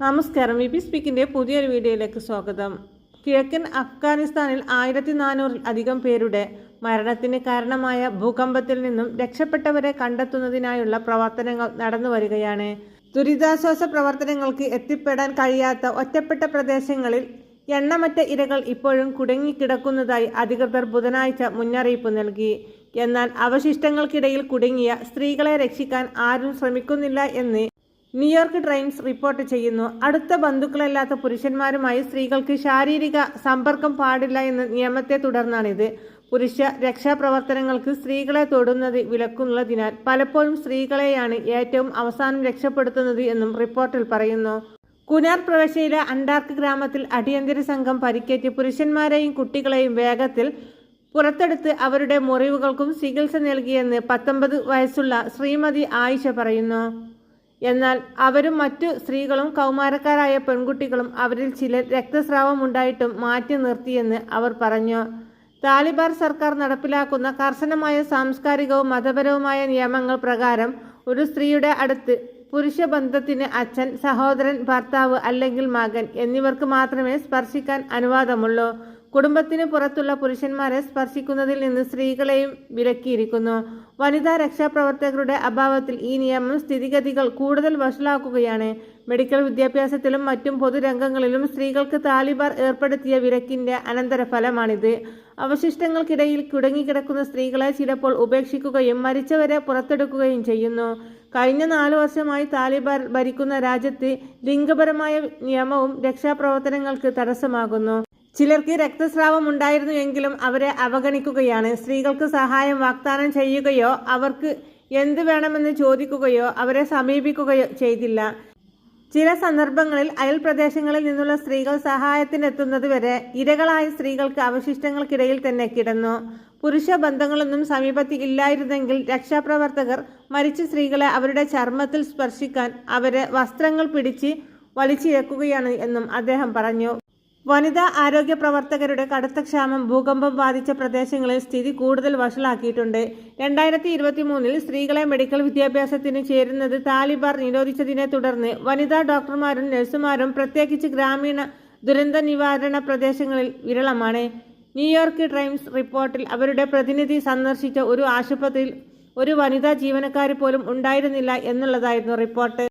നമസ്കാരം. V P സ്പീക്കിന്റെ പുതിയൊരു വീഡിയോയിലേക്ക് സ്വാഗതം. കിഴക്കൻ അഫ്ഗാനിസ്ഥാനിൽ ആയിരത്തി നാനൂറിൽ അധികം പേരുടെ മരണത്തിന് കാരണമായ ഭൂകമ്പത്തിൽ നിന്നും രക്ഷപ്പെട്ടവരെ കണ്ടെത്തുന്നതിനായുള്ള പ്രവർത്തനങ്ങൾ നടന്നു വരികയാണ്. ദുരിതാശ്വാസ പ്രവർത്തനങ്ങൾക്ക് എത്തിപ്പെടാൻ കഴിയാത്ത ഒറ്റപ്പെട്ട പ്രദേശങ്ങളിൽ എണ്ണമറ്റ ഇരകൾ ഇപ്പോഴും കുടുങ്ങിക്കിടക്കുന്നതായി അധികൃതർ ബുധനാഴ്ച മുന്നറിയിപ്പ് നൽകി. എന്നാൽ അവശിഷ്ടങ്ങൾക്കിടയിൽ കുടുങ്ങിയ സ്ത്രീകളെ രക്ഷിക്കാൻ ആരും ശ്രമിക്കുന്നില്ല എന്ന് ന്യൂയോർക്ക് ടൈംസ് റിപ്പോർട്ട് ചെയ്യുന്നു. അടുത്ത ബന്ധുക്കളല്ലാത്ത പുരുഷന്മാരുമായി സ്ത്രീകൾക്ക് ശാരീരിക സമ്പർക്കം പാടില്ല എന്ന നിയമത്തെ തുടർന്നാണിത്. പുരുഷ രക്ഷാപ്രവർത്തനങ്ങൾക്ക് സ്ത്രീകളെ തൊടുന്നത് വിലക്കുള്ളതിനാൽ പലപ്പോഴും സ്ത്രീകളെയാണ് ഏറ്റവും അവസാനം രക്ഷപ്പെടുത്തുന്നത് എന്നും റിപ്പോർട്ടിൽ പറയുന്നു. കുനാർ പ്രവിശ്യയിലെ അണ്ടാർക്ക് ഗ്രാമത്തിൽ അടിയന്തര സംഘം പരിക്കേറ്റ് പുരുഷന്മാരെയും കുട്ടികളെയും വേഗത്തിൽ പുറത്തെടുത്ത് അവരുടെ മുറിവുകൾക്കും ചികിത്സ നൽകിയെന്ന് പത്തൊമ്പത് വയസ്സുള്ള ശ്രീമതി ആയിഷ പറയുന്നു. എന്നാൽ അവരും മറ്റു സ്ത്രീകളും കൗമാരക്കാരായ പെൺകുട്ടികളും അവരിൽ ചിലർ രക്തസ്രാവം ഉണ്ടായിട്ടും മാറ്റി നിർത്തിയെന്ന് അവർ പറഞ്ഞു. താലിബാൻ സർക്കാർ നടപ്പിലാക്കുന്ന കർശനമായ സാംസ്കാരികവും മതപരവുമായ നിയമങ്ങൾ പ്രകാരം ഒരു സ്ത്രീയുടെ അടുത്ത് പുരുഷ ബന്ധത്തിന് അച്ഛൻ സഹോദരൻ ഭർത്താവ് അല്ലെങ്കിൽ മകൻ എന്നിവർക്ക് മാത്രമേ സ്പർശിക്കാൻ അനുവാദമുള്ളൂ. കുടുംബത്തിന് പുറത്തുള്ള പുരുഷന്മാരെ സ്പർശിക്കുന്നതിൽ നിന്ന് സ്ത്രീകളെയും വിലക്കിയിരിക്കുന്നു. വനിതാ രക്ഷാപ്രവർത്തകരുടെ അഭാവത്തിൽ ഈ നിയമം സ്ഥിതിഗതികൾ കൂടുതൽ വഷളാക്കുകയാണ്. മെഡിക്കൽ വിദ്യാഭ്യാസത്തിലും മറ്റും പൊതുരംഗങ്ങളിലും സ്ത്രീകൾക്ക് താലിബാർ ഏർപ്പെടുത്തിയ വിലക്കിന്റെ അനന്തരഫലമാണിത്. അവശിഷ്ടങ്ങൾക്കിടയിൽ കുടുങ്ങിക്കിടക്കുന്ന സ്ത്രീകളെ ചിലപ്പോൾ ഉപേക്ഷിക്കുകയും മരിച്ചവരെ പുറത്തെടുക്കുകയും ചെയ്യുന്നു. കഴിഞ്ഞ നാലു വർഷമായി താലിബാൻ ഭരിക്കുന്ന രാജ്യത്ത് ലിംഗപരമായ നിയമവും രക്ഷാപ്രവർത്തനങ്ങൾക്ക് തടസ്സമാകുന്നു. ചിലർക്ക് രക്തസ്രാവം ഉണ്ടായിരുന്നു എങ്കിലും അവരെ അവഗണിക്കുകയാണ്. സ്ത്രീകൾക്ക് സഹായം വാഗ്ദാനം ചെയ്യുകയോ അവർക്ക് എന്ത് വേണമെന്ന് ചോദിക്കുകയോ അവരെ സമീപിക്കുകയോ ചെയ്തില്ല. ചില സന്ദർഭങ്ങളിൽ അയൽ പ്രദേശങ്ങളിൽ നിന്നുള്ള സ്ത്രീകൾ സഹായത്തിനെത്തുന്നത് വരെ ഇരകളായ സ്ത്രീകൾക്ക് അവശിഷ്ടങ്ങൾക്കിടയിൽ തന്നെ കിടന്നു. പുരുഷ ബന്ധങ്ങളൊന്നും സമീപത്ത് ഇല്ലായിരുന്നെങ്കിൽ രക്ഷാപ്രവർത്തകർ മരിച്ച സ്ത്രീകളെ അവരുടെ ചർമ്മത്തിൽ സ്പർശിക്കാൻ അവരെ വസ്ത്രങ്ങൾ പിടിച്ച് വലിച്ചിഴക്കുകയാണ് എന്നും അദ്ദേഹം പറഞ്ഞു. വനിതാ ആരോഗ്യ പ്രവർത്തകരുടെ കടുത്ത ക്ഷാമം ഭൂകമ്പം ബാധിച്ച പ്രദേശങ്ങളിൽ സ്ഥിതി കൂടുതൽ വഷളാക്കിയിട്ടുണ്ട്. രണ്ടായിരത്തി ഇരുപത്തി മൂന്നിൽ സ്ത്രീകളെ മെഡിക്കൽ വിദ്യാഭ്യാസത്തിന് ചേരുന്നത് താലിബാർ നിരോധിച്ചതിനെ തുടർന്ന് വനിതാ ഡോക്ടർമാരും നഴ്സുമാരും പ്രത്യേകിച്ച് ഗ്രാമീണ ദുരന്ത നിവാരണ പ്രദേശങ്ങളിൽ വിരളമാണ്. ന്യൂയോർക്ക് ടൈംസ് റിപ്പോർട്ടിൽ അവരുടെ പ്രതിനിധി സന്ദർശിച്ച ഒരു ആശുപത്രിയിൽ ഒരു വനിതാ ജീവനക്കാരി പോലും ഉണ്ടായിരുന്നില്ല എന്നുള്ളതായിരുന്നു റിപ്പോർട്ട്.